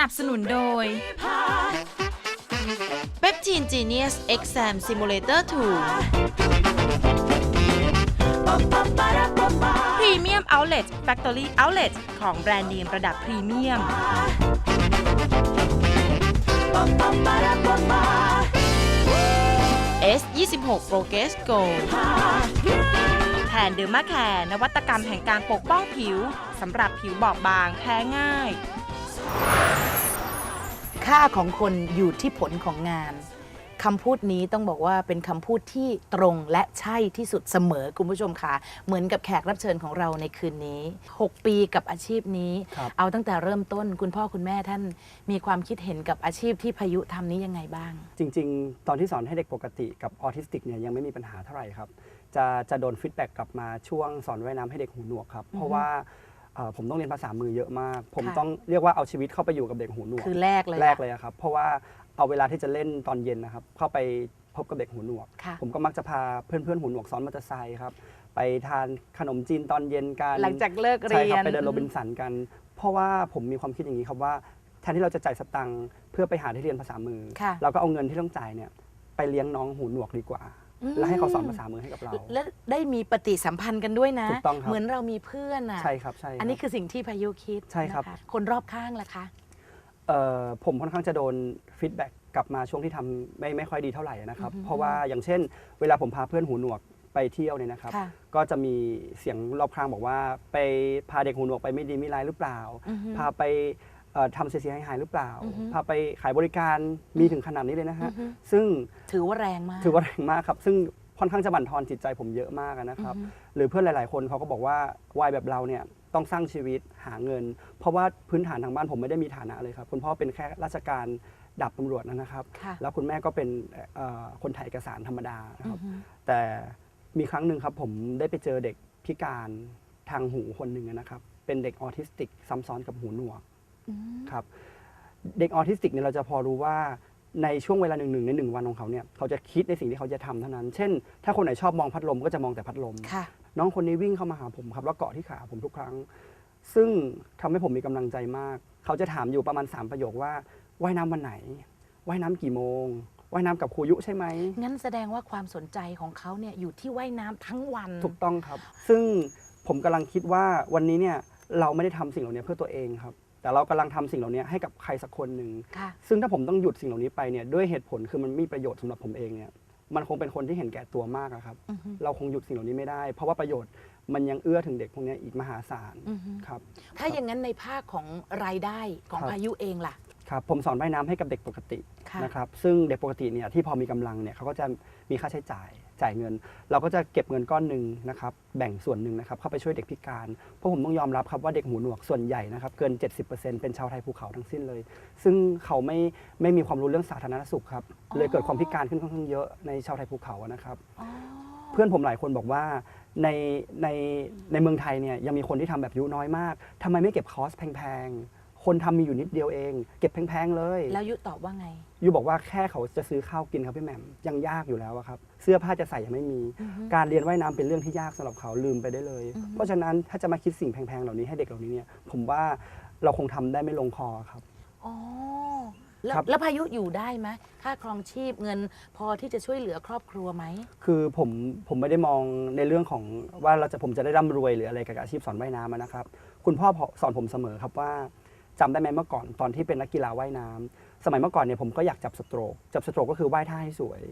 นับสนุนโดย p e p t i n Genius Exam Simulator 2 Premium Outlet Factory Outlet ของแบรนด์เนมระดับพรีเมียม S 2 6 Progress Go แทนเดอร์มาแคร์นวัตกรรมแห่งการปกป้องผิว สำหรับผิวบอบบางแพ้ง่าย ค่าของคนอยู่ที่ผลของงานคำพูดนี้ต้องบอกว่าเป็นคำพูดที่ตรงและใช่ที่สุดเสมอคุณผู้ชมค่ะ เหมือนกับแขกรับเชิญของเราในคืนนี้ 6 ปีกับอาชีพนี้ ครับเอาตั้งแต่เริ่มต้นคุณพ่อคุณแม่ท่านมีความคิดเห็นกับอาชีพที่พายุทำนี้ยังไงบ้าง จริง ๆ ตอนที่สอนให้เด็กปกติกับออทิสติกเนี่ยยังไม่มีปัญหาเท่าไหร่ครับ จะจะโดนฟีดแบ็กกลับมาช่วงสอนว่ายน้ำให้เด็กหูหนวกครับ เพราะว่า เอ่อผมต้องเรียนภาษามือเยอะมาก ผมค่ะ ต้องเรียกว่าเอาชีวิตเข้าไปอยู่กับเด็กหูหนวก คือแรกเลยแรกเลยอะครับ เพราะว่าเอาเวลาที่จะเล่นตอนเย็นนะครับ เข้าไปพบกับเด็กหูหนวก ค่ะ ผมก็มักจะพาเพื่อนๆหูหนวกซ้อนมอเตอร์ไซค์ครับ ไปทานขนมจีนตอนเย็นกันหลังจากเลิกใช่เรีคยรับน ไปเดินโรบินสันกัน เพราะว่าผมมีความคิดอย่างนี้ครับว่า แทนที่เราจะจ่ายสตังค์เพื่อไปหาที่เรียนภาษามือ ค่ะ เราก็เอาเงินที่ต้องจ่ายเนี่ยไปเลี้ยงน้องหูหนวกดีกว่าอื มและให้เขาสอนภาษามือให้กับเรา และได้มีปฏิสัมพันธ์กันด้วยนะ ถูกต้องครับ เหมือนเรามีเพื่อนอะ ใช่ครับใช่รับ อันนี้คือสิ่งที่พายุคิดใช่ครับ นะะคนรอบข้างล่ะคะ เอ่อผมค่อนข้างจะโดนฟีดแบ็กกลับมาช่วงที่ทำไม่ไม่ค่อยดีเท่าไหร่นะครับ อือฮึ เพราะว่าอย่างเช่น เวลาผมพาเพื่อนหูหนวกไปเที่ยวเนี่ยนะครับ ค่ะ ก็จะมีเสียงรอบข้างบอกว่าไปพาเด็กหูหนวกไปไม่ดีไม่ร้ายหรือเปล่า อือฮึพาไปเอ่อ ทำเสียหายหายๆหรือเปล่าอือฮึพาไปขายบริการมีถึงขนาดนี้เลยนะฮะอือฮึซึ่งถือว่าแรงมาก ถือว่าแรงมากครับ ซึ่งค่อนข้างจะบั่นทอนจิตใจผมเยอะมากอะนะครับอือฮึหรือเพื่อนหลาย ๆ คนเขาก็บอกว่าวัยแบบเราเนี่ยต้องสร้างชีวิตหาเงิน เพราะว่าพื้นฐานทางบ้านผมไม่ได้มีฐานะเลยครับ คุณพ่อเป็นแค่ราชการดับตำรวจนะครับค่ะแล้วคุณแม่ก็เป็นเอ่อคนถ่ายเอกสารธรรมดานะครับอือฮึแต่มีครั้งหนึ่งครับผมได้ไปเจอเด็กพิการทางหูคนหนึ่งนะครับ เป็นเด็กออทิสติกซ้ำซ้อนกับหูหนวก อืมครับเด็กออทิสติกเนี่ยเราจะพอรู้ว่าในช่วงเวลาหนึ่งหนึ่งในหนึ่งวันของเขาเนี่ยเขาจะคิดในสิ่งที่เขาจะทำเท่านั้น เช่น ถ้าคนไหนชอบมองพัดลมก็จะมองแต่พัดลม ค่ะ น้องคนนี้วิ่งเข้ามาหาผมครับแล้วเกาะที่ขาผมทุกครั้ง ซึ่งทำให้ผมมีกำลังใจมาก เขาจะถามอยู่ประมาณ 3 ประโยคว่าว่ายน้ำวันไหนว่ายน้ำกี่โมงว่ายน้ำกับครูยุใช่ไหม งั้นแสดงว่าความสนใจของเขาเนี่ยอยู่ที่ว่ายน้ำทั้งวัน ถูกต้องครับ ซึ่งผมกำลังคิดว่าวันนี้เนี่ยเราไม่ได้ทำสิ่งเหล่านี้เพื่อตัวเองครับ แต่เรากำลังทำสิ่งเหล่านี้ให้กับใครสักคนหนึ่งค่ะซึ่งถ้าผมต้องหยุดสิ่งเหล่านี้ไปเนี่ยด้วยเหตุผลคือมันไม่มีประโยชน์สำหรับผมเองเนี่ยมันคงเป็นคนที่เห็นแก่ตัวมากอะครับอือฮึเราคงหยุดสิ่งเหล่านี้ไม่ได้ เพราะว่าประโยชน์มันยังเอื้อถึงเด็กพวกนี้อีกมหาศาลอือฮึครับถ้าอย่างนั้นในภาคของรายได้ของครับพายุเองล่ะครับผมสอนว่ายน้ำให้กับเด็กปกติค่ะนะครับซึ่งเด็กปกติเนี่ยที่พอมีกำลังเนี่ยเขาก็จะมีค่าใช้จ่าย จ่ายเงิน เราก็จะเก็บเงินก้อนหนึ่งนะครับแบ่งส่วนหนึ่งนะครับเข้าไปช่วยเด็กพิการเพราะผมต้องยอมรับครับว่าเด็กหูหนวกส่วนใหญ่นะครับเกิน 70%เป็นชาวไทยภูเขาทั้งสิ้นเลย ซึ่งเขาไม่ไม่มีความรู้เรื่องสาธารณสุขครับเลยเกิดความพิการขึ้นค่อนข้างเยอะในชาวไทยภูเขาอะนะครับอ๋อเพื่อนผมหลายคนบอกว่าในในในเมืองไทยเนี่ยยังมีคนที่ทำแบบยุน้อยมากทำไมไม่เก็บคอสแพงๆ คนทำมีอยู่นิดเดียวเอง เก็บแพงๆเลย แล้วยุตอบว่าไงยูบอกว่าแค่เขาจะซื้อข้าวกินครับพี่แหม่มยังยากอยู่แล้วอะครับ เสื้อผ้าจะใส่ยังไม่มีอือฮึการเรียนว่ายน้ำเป็นเรื่องที่ยากสำหรับเขาลืมไปได้เลยอือฮึเพราะฉะนั้นถ้าจะมาคิดสิ่งแพงๆเหล่านี้ให้เด็กเหล่านี้เนี่ยผมว่าเราคงทำได้ไม่ลงคอครับอ๋อแล้วครับแล้วพายุอยู่ได้ไหมค่าครองชีพเงินพอที่จะช่วยเหลือครอบครัวไหม คือผมผมไม่ได้มองในเรื่องของว่าเราจะผมจะได้ร่ำรวยหรืออะไรกับอาชีพสอนว่ายน้ำอะนะครับ คุณพ่อสอนผมเสมอครับว่า จำได้ไหมเมื่อก่อนตอนที่เป็นนักกีฬาว่ายน้ำสมัยเมื่อก่อนเนี่ยผมก็อยากจับสโตรก จับสโตรกก็คือว่ายท่าให้สวย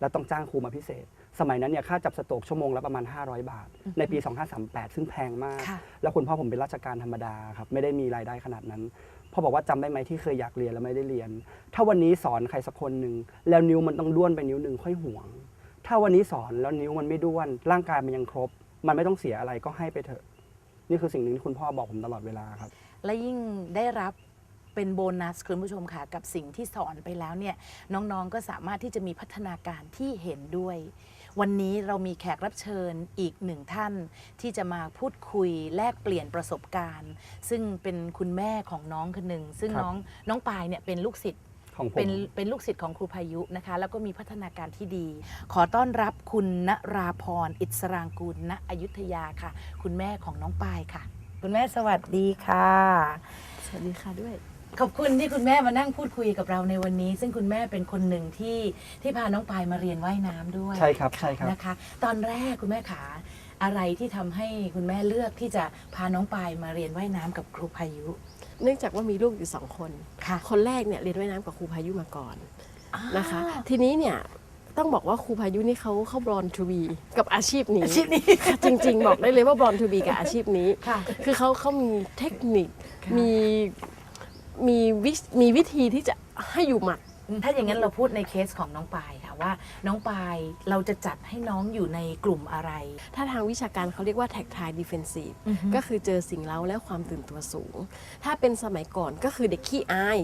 แล้วต้องจ้างครูมาพิเศษ สมัยนั้นเนี่ยค่าจับสโตรกชั่วโมงละประมาณ 500 บาท ในปี 2538 ซึ่งแพงมากค่ะแล้วคุณพ่อผมเป็นราชการธรรมดาครับไม่ได้มีรายได้ขนาดนั้นพ่อบอกว่าจำได้ไหมที่เคยอยากเรียนแล้วไม่ได้เรียน ถ้าวันนี้สอนใครสักคนหนึ่งแล้วนิ้วมันต้องด้วนไปนิ้วหนึ่งค่อยห่วง ถ้าวันนี้สอนแล้วนิ้วมันไม่ด้วน ร่างกายมันยังครบ มันไม่ต้องเสียอะไรก็ให้ไปเถอะ นี่คือสิ่งหนึ่งที่คุณพ่อบอกผมตลอดเวลาครับ และยิ่งได้รับเป็นโบนัสคุณผู้ชมค่ะ กับสิ่งที่สอนไปแล้วเนี่ยน้องๆก็สามารถที่จะมีพัฒนาการที่เห็นด้วย วันนี้เรามีแขกรับเชิญอีกหนึ่งท่าน ที่จะมาพูดคุยแลกเปลี่ยนประสบการณ์ ซึ่งเป็นคุณแม่ของน้องคนหนึ่งซึ่งครับ น้องน้องปายเนี่ยเป็นลูกศิษย์ ของผม เป็นเป็นลูกศิษย์ของครูพายุนะคะ แล้วก็มีพัฒนาการที่ดี ขอต้อนรับคุณณราพรอิสรางกูลณอยุธยาค่ะ คุณแม่ของน้องปายค่ะ คุณแม่สวัสดีค่ะ สวัสดีค่ะด้วย ขอบคุณที่คุณแม่มานั่งพูดคุยกับเราในวันนี้ ซึ่งคุณแม่เป็นคนหนึ่งที่ที่พาน้องปายมาเรียนว่ายน้ำด้วยใช่ครับใช่ครับนะคะ ตอนแรกคุณแม่ขาอะไรที่ทำให้คุณแม่เลือกที่จะพาน้องปายมาเรียนว่ายน้ำกับครูพายุ เนื่องจากว่ามีลูกอยู่สองคนค่ะคนแรกเนี่ยเรียนว่ายน้ำกับครูพายุมาก่อนนะคะ ทีนี้เนี่ย ต้องบอกว่าครูพายุนี่เขาเขาบรอนทูบีกับอาชีพนี้อาชีพนี้ จริง ๆ บอกได้เลยว่าบรอนทูบีกับอาชีพนี้ ค่ะ คือเขาเขามีเทคนิคค่ะมีมีวิมีวิธีที่จะให้อยู่หมัด ถ้าอย่างนั้นเราพูดในเคสของน้องปายค่ะว่า น้องปายเราจะจัดให้น้องอยู่ในกลุ่มอะไร ถ้าทางวิชาการเขาเรียกว่า tactile defensive อือฮึ ก็คือเจอสิ่งเร้าและความตื่นตัวสูง ถ้าเป็นสมัยก่อนก็คือเด็กขี้อาย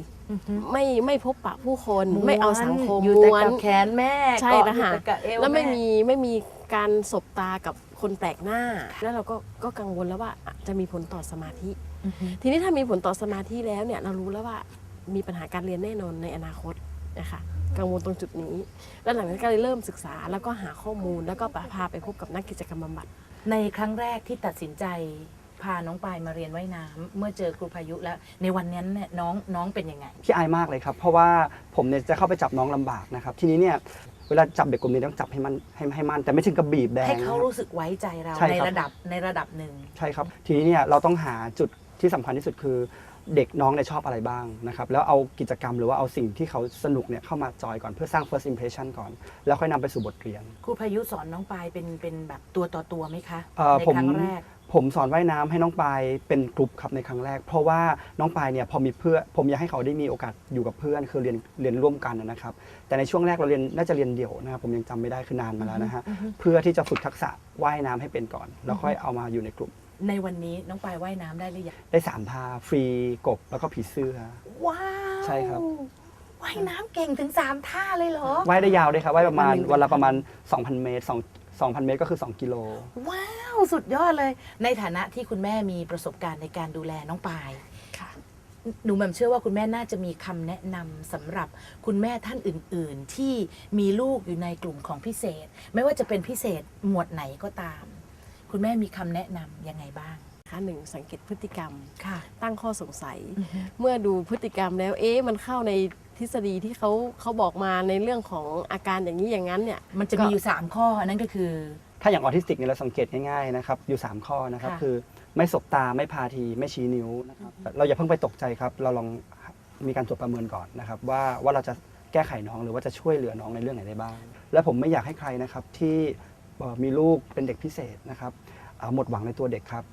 ไม่ไม่พบปะผู้คนไม่เอาสังคมอยู่แต่ม้วน กับแขนแม่ใช่เกาะแล้วอยู่ค่ะ แต่กับเอวแล้วไม่ม่มีไม่มีการสบตากับคนแปลกหน้า แล้วเราก็ก็กังวลแล้วว่าอะจะมีผลต่อสมาธิ อือฮึ ทีนี้ถ้ามีผลต่อสมาธิแล้วเนี่ยเรารู้แล้วว่ามีปัญหาการเรียนแน่นอนในอนาคต นะคะกังวลตรงจุดนี้ แล้วหลังจากนั้นก็เลยเริ่มศึกษาแล้วก็หาข้อมูลแล้วก็พาไปพบกับนักกิจกรรมบำบัดในครั้งแรกที่ตัดสินใจพาน้องปายมาเรียนว่ายน้ำเมื่อเจอครูพายุแล้ว ในวันนั้นเนี่ยน้องน้องเป็นยังไงขี้อายมากเลยครับ เพราะว่าผมเนี่ยจะเข้าไปจับน้องลำบากนะครับ ทีนี้เนี่ยเวลาจับเด็กกลุ่มนี้ต้องจับให้มันให้ให้มันแต่ไม่ถึงกับบีบแดงให้เขานะครับรู้สึกไว้ใจเราใช่ในครับระดับในระดับหนึ่งใช่ครับ ทีนี้เนี่ยเราต้องหาจุด ที่สำคัญที่สุดคือเด็กน้องเนี่ยชอบอะไรบ้างนะครับแล้วเอากิจกรรมหรือว่าเอาสิ่งที่เขาสนุกเนี่ยเข้ามาจอยก่อนเพื่อสร้าง first impression ก่อน แล้วค่อยนำไปสู่บทเรียนครูพายุสอนน้องปายเป็นเป็นแบบตัวต่อตัวไหมคะเอ่อในผมครั้งแรก ผมสอนว่ายน้ำให้น้องปายเป็นกลุ่มครับในครั้งแรก เพราะว่าน้องปายเนี่ยพอมีเพื่อนผมอยากให้เขาได้มีโอกาสอยู่กับเพื่อนคือเรียนเรียนร่วมกันนะครับแต่ในช่วงแรกเราเรียนน่าจะเรียนเดี่ยวนะครับผมยังจำไม่ได้คือนานมาแล้วนะฮะอือฮึเพื่อที่จะฝึกทักษะว่ายน้ำให้เป็นก่อน แล้วค่อยเอามาอยู่ในกลุ่ม ในวันนี้น้องปายว่ายน้ำได้หรือยังได้สามท่าฟรีกบแล้วก็ผีเสื้อ ว้าวใช่ครับ ว่ายน้ำเก่งถึงสามท่าเลยเหรอ ว่ายได้ยาวด้วยครับว่ายประมาณวันหนึ่งวันละประมาณ 2,000 เมตร2 2,000 เมตรก็คือ 2 กิโล ว้าว สุดยอดเลย ในฐานะที่คุณแม่มีประสบการณ์ในการดูแลน้องปาย ค่ะ หนูแหม่มเชื่อว่าคุณแม่น่าจะมีคำแนะนำสำหรับคุณแม่ท่านอื่น ๆ ที่มีลูกอยู่ในกลุ่มของพิเศษ ไม่ว่าจะเป็นพิเศษหมวดไหนก็ตาม คุณแม่มีคำแนะนำยังไงบ้างนะคะหนึ่งสังเกตพฤติกรรม ค่ะ ตั้งข้อสงสัย เมื่อดูพฤติกรรมแล้วเอ๊ะมันเข้าในทฤษฎีที่เขาเขาบอกมาในเรื่องของอาการอย่างนี้อย่างนั้นเนี่ย มันจะมีอยู่ 3 ข้อนั่นก็คือ ถ้าอย่างออทิสติกเนี่ยเราสังเกตง่ายๆนะครับอยู่ 3 ข้อนะครับค่ะ คือไม่สบตาไม่พาทีไม่ชี้นิ้วนะครับเราอย่าเพิ่งไปตกใจครับเราลองมีการตรวจประเมินก่อนนะครับว่าว่าเราจะแก้ไขน้องหรือว่าจะช่วยเหลือน้องในเรื่องไหนได้บ้าง และผมไม่อยากให้ใครนะครับที่เอ่อ มีลูกเป็นเด็กพิเศษนะครับเอ่อหมดหวังในตัวเด็กครับ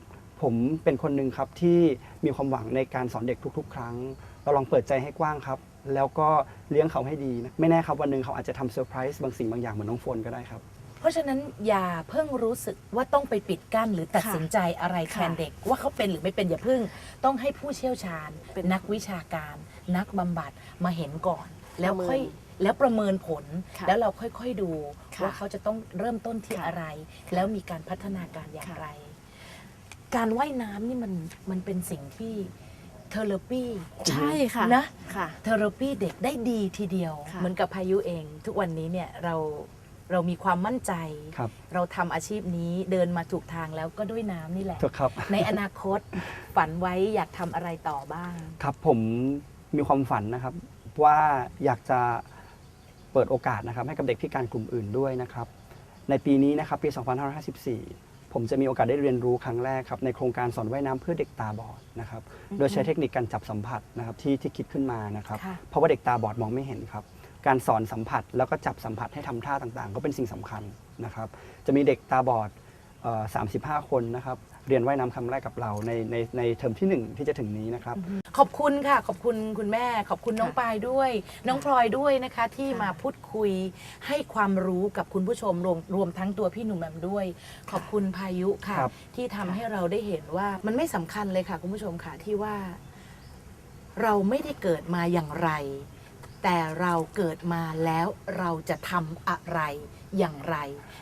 ผมเป็นคนหนึ่งครับที่มีความหวังในการสอนเด็กทุก ๆ ครั้ง เราลองเปิดใจให้กว้างครับ แล้วก็เลี้ยงเขาให้ดีนะไม่แน่ครับวันหนึ่งเขาอาจจะทำเซอร์ไพรส์บางสิ่งบางอย่างเหมือนน้องโฟนก็ได้ครับ เพราะฉะนั้นอย่าเพิ่งรู้สึกว่าต้องไปปิดกั้นหรือตัดสินใจอะไรแทนค่ะเด็ก ว่าเขาเป็นหรือไม่เป็นอย่าเพิ่ง ต้องให้ผู้เชี่ยวชาญ เป็นนักวิชาการ นักบำบัดมาเห็นก่อน แล้วประเมินค่อยแล้วประเมินผลค่ะแล้วเราค่อยๆดูค่ะว่าเขาจะต้องเริ่มต้นที่ค่ะอะไร แล้วมีการพัฒนาการอย่างค่ะ ไร การว่ายน้ำนี่มันมันเป็นสิ่งที่เทอร์ปีใช่ค่ะนะ ค่ะ เทอราปีเด็กได้ดีทีเดียว ค่ะ เหมือนกับพายุเอง ทุกวันนี้เนี่ยเราเรามีความมั่นใจ ครับเราทำอาชีพนี้เดินมาถูกทางแล้วก็ด้วยน้ำนี่แหละ ถูกครับ ในอนาคตฝันไว้อยากทำอะไรต่อบ้าง ครับผมมีความฝันนะครับ ว่าอยากจะเปิดโอกาสนะครับให้กับเด็กพิการกลุ่มอื่นด้วยนะครับในปีนี้นะครับปี 2554 ผมจะมีโอกาสได้เรียนรู้ครั้งแรกครับในโครงการสอนว่ายน้ำเพื่อเด็กตาบอดนะครับโดยใช้เทคนิคการจับสัมผัสนะครับที่ที่คิดขึ้นมานะครับค่ะ เพราะว่าเด็กตาบอดมองไม่เห็นครับการสอนสัมผัสแล้วก็จับสัมผัสให้ทำท่าต่างๆ ก็เป็นสิ่งสำคัญนะครับจะมีเด็กตาบอดเอ่อ35 คนนะครับ เรียนว่ายน้ำครั้งแรกกับเราในในในเทอมทีหนึ่1ที่จะถึงนี้นะครับ ขอบคุณค่ะ ขอบคุณคุณแม่ ขอบคุณน้องปายด้วย น้องพลอยด้วยนะคะ ที่มาพูดคุยให้ความรู้กับคุณผู้ชมรวมรวมทั้งตัวพี่หนุ่มแหม่มด้วย ขอบคุณพายุค่ะ ครับ ที่ทำให้เราได้เห็นว่ามันไม่สำคัญเลยค่ะ คุณผู้ชมค่ะที่ว่า เราไม่ได้เกิดมาอย่างไร แต่เราเกิดมาแล้วเราจะทำอะไรอย่างไร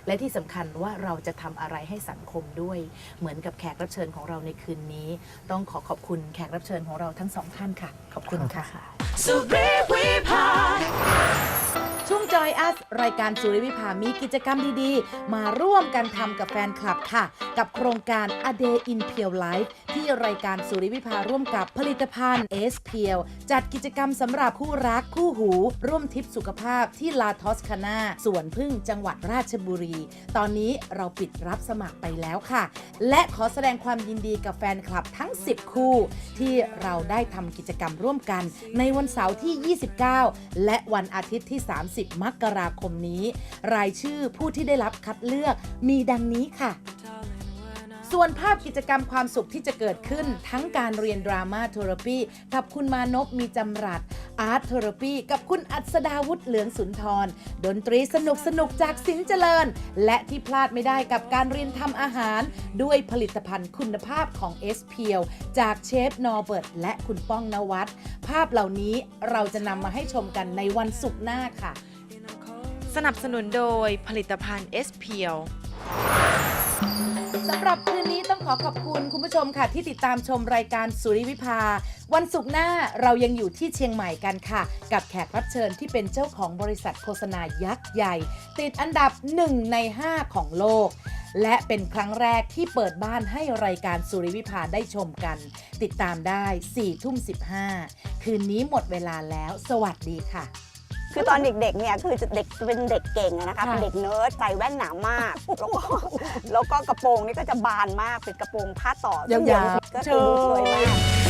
และที่สำคัญว่าเราจะทำอะไรให้สังคมด้วย เหมือนกับแขกรับเชิญของเราในคืนนี้ ต้องขอขอบคุณแขกรับเชิญของเราทั้งสองท่านค่ะ ขอบคุณค่ะสุริวิภา ช่วงจอยอัสรายการสุริวิภามีกิจกรรมดีๆ มาร่วมกันทำกับแฟนคลับค่ะ กับโครงการ A Day in Pure Life ที่รายการสุริวิภาร่วมกับผลิตภัณฑ์ S p e e l จัดกิจกรรมสำหรับคู่รักคู่หู ร่วมทริปสุขภาพที่ลาทอสคานาสวนพึ่งจังหวัดราชบุรี ตอนนี้เราปิดรับสมัครไปแล้วค่ะ และขอแสดงความยินดีกับแฟนคลับทั้ง 10 คู่ ที่เราได้ทำกิจกรรมร่วมกัน ในวันเสาร์ที่ 29 และวันอาทิตย์ที่ 30มกราคมนี้ รายชื่อผู้ที่ได้รับคัดเลือกมีดังนี้ค่ะ ส่วนภาพกิจกรรมความสุขที่จะเกิดขึ้น ทั้งการเรียนดราม่าเทอราปีกับคุณมานพมีจำรัดอาร์ตเทอราปีกับคุณอัศดาวุฒิเหลืองสุนทร ดนตรีสนุกสนุกจากสินเจริญ และที่พลาดไม่ได้กับการเรียนทำอาหาร ด้วยผลิตภัณฑ์คุณภาพของ s p l จากเชฟนอร์เบิร์ตและคุณป้องนวัดภาพเหล่านี้เราจะนำมาให้ชมกันในวันศุกร์หน้าค่ะ สนับสนุนโดยผลิตภัณฑ์ s p l สำหรับคืนนี้ต้องขอขอบคุณคุณผู้ชมค่ะ ที่ติดตามชมรายการสุริวิภา วันศุกร์หน้าเรายังอยู่ที่เชียงใหม่กันค่ะ กับแขกรับเชิญที่เป็นเจ้าของบริษัทโฆษณายักษ์ใหญ่ ติดอันดับ 1 ใน 5 ของโลก และเป็นครั้งแรกที่เปิดบ้านให้รายการสุริวิภาได้ชมกัน ติดตามได้4ทุ่ม15 คืนนี้หมดเวลาแล้ว สวัสดีค่ะ คือตอนเด็กๆเนี่ยคือจะเด็กเป็นเด็กเก่งอะนะคะค่ะ เป็นเด็กเนิร์ดใส่แว่นหนามาก แล้วก็แล้วก็กระโปรงนี่ก็จะบานมากเป็นกระโปรงผ้าต่อยาวๆก็คือสวยมาก